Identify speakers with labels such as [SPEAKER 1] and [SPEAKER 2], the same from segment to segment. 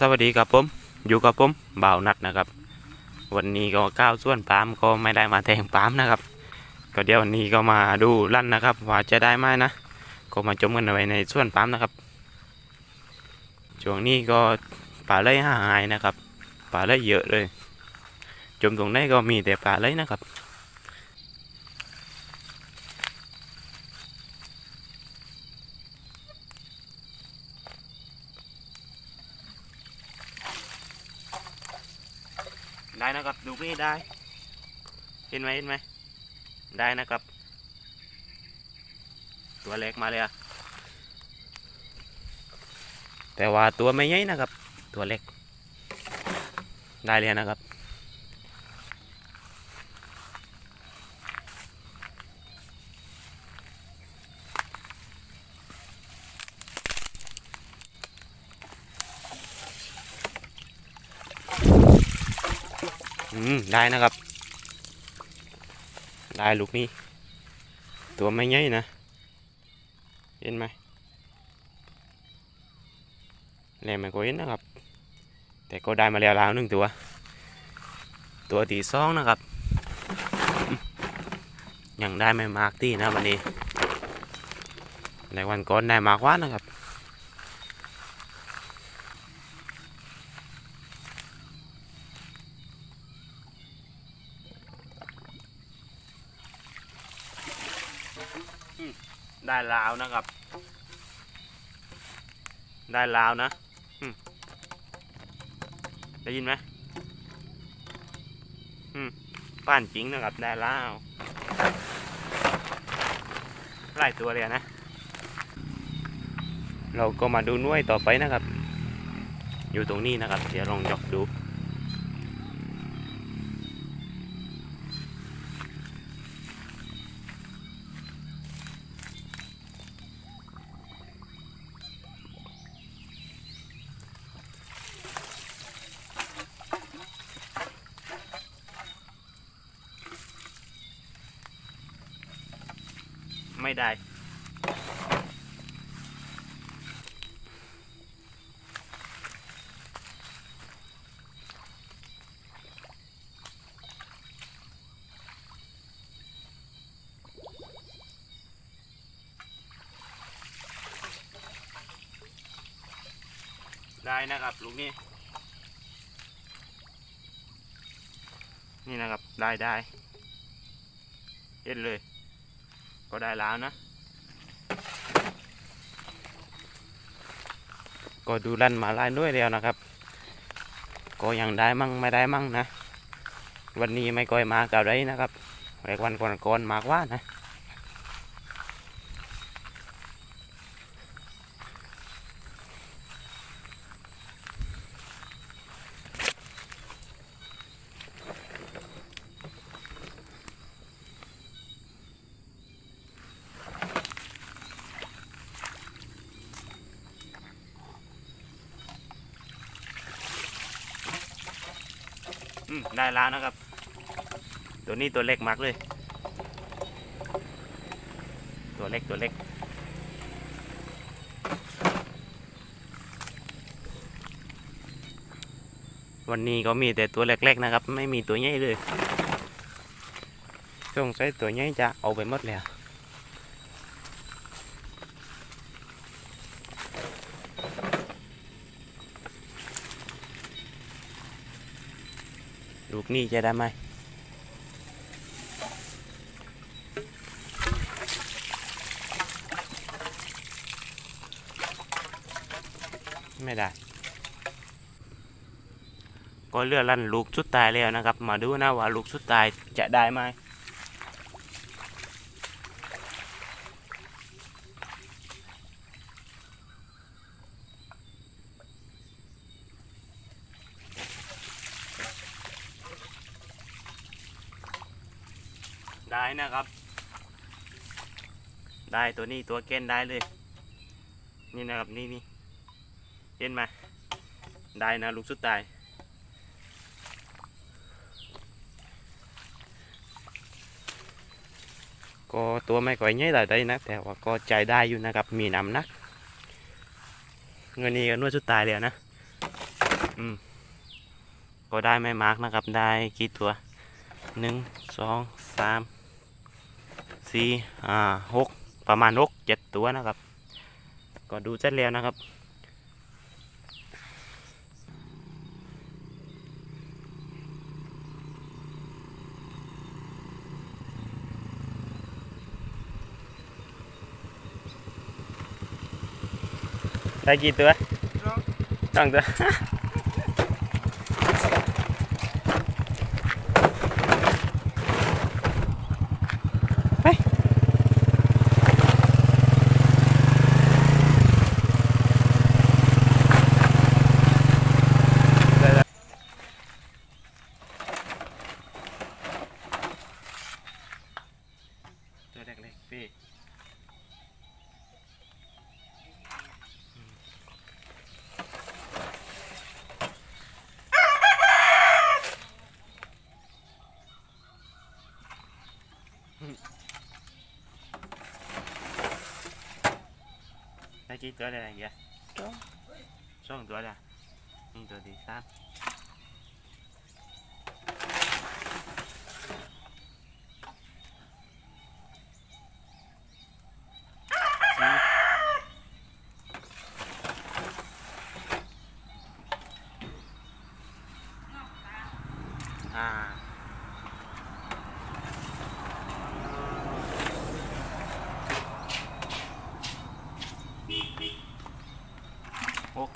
[SPEAKER 1] สวัสดีครับผม อยู่กับผมบ่าวนัดนะครับ วันนี้ก็ก้าวส่วนปามก็ไม่ได้มาแทงปามนะครับ ก็เดี๋ยววันนี้ก็มาดูลั่นนะครับ ว่าจะได้ไหมนะ ก็มาจมกันไว้ในส่วนปามนะครับช่วงนี้ก็ปลาไหลหายนะครับปลาไหลเยอะเลย จมตรงไหนก็มีแต่ปลาไหลนะครับ ได้นะครับดูนี่ได้ เห็นไหมเห็นไหมได้นะครับ ตัวเล็กมาเลยอะแต่ว่าตัวไม่ใหญ่นะครับ ตัวเล็ก ได้เลยนะครับ ได้นะครับ ได้ลูกนี้ ตัวไม่ใหญ่นะ เห็นไหมแรงไม่ก็เห็นนะครับ แต่ก็ได้มาแล้วแล้วหนึ่งตัว ตัวที่สองนะครับ ยังได้ไม่มากที่นะวันนี้ในวันก่อนได้มากว่านะครับ ได้ลาวนะครับ ได้ลาวนะได้ยินไหมอืมป้านจริงนะครับได้ลาวไล่ตัวเลยนะ เราก็มาดูน่วยต่อไปนะครับ อยู่ตรงนี้นะครับ เดี๋ยวลองยกดู ไม่ได้ ได้นะครับลูกนี้ นี่นะครับได้ได้เห็นเลย ก็ได้แล้วนะ ก็ดูลั่นมาไล่ด้วยแล้วนะครับ ก็ยังได้มั่งไม่ได้มั่งนะ วันนี้ไม่ก่อยมากับไรนะครับแต่วันก่อนๆมากว่านะ อืมได้แล้วนะครับ ตัวนี้ตัวเล็กมากเลย ตัวเล็กตัวเล็ก วันนี้ก็มีแต่ตัวเล็กๆนะครับ ไม่มีตัวใหญ่เลยสงสัยตัวใหญ่จะเอาไปหมดแล้ว ลูกนี่จะได้ไหมไม่ได้ ก็เลือดลั่นลูกชุดตายแล้วนะครับ มาดูนะว่าลูกชุดตายจะได้ไหม ได้นะครับ ได้ตัวนี้ตัวเกนได้เลย นี่นะครับนี่นี่เห็นไหมได้นะลูกสุดตายก็ตัวไม่ค่อยใหญ่แต่ได้นะแต่ว่าก็ใจได้อยู่นะครับมีน้ำนักเงินนี้ก็นวดสุดตายเลยนะอืมก็ได้ไม่มากนะครับได้กี่ตัวหนึ่งสองสาม สี่อ่าหกประมาณหกเจ็ดตัวนะครับ ก็ดูเสร็จแล้วนะครับ ได้กี่ตัวสองตัว ไปได้แล้วตัวเล็กๆพี่ ได้ กี่ตัวเลยอะไรเงี้ยสองตัวเลยนี่ตัวที่สามสี่ห้า หก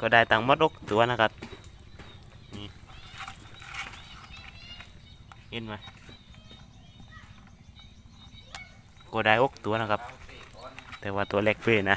[SPEAKER 1] ก็ได้ตังมดหกตัวนะครับ นี่เห็นไหมก็ได้หกตัวนะครับ แต่ว่าตัวเล็กเป้นะ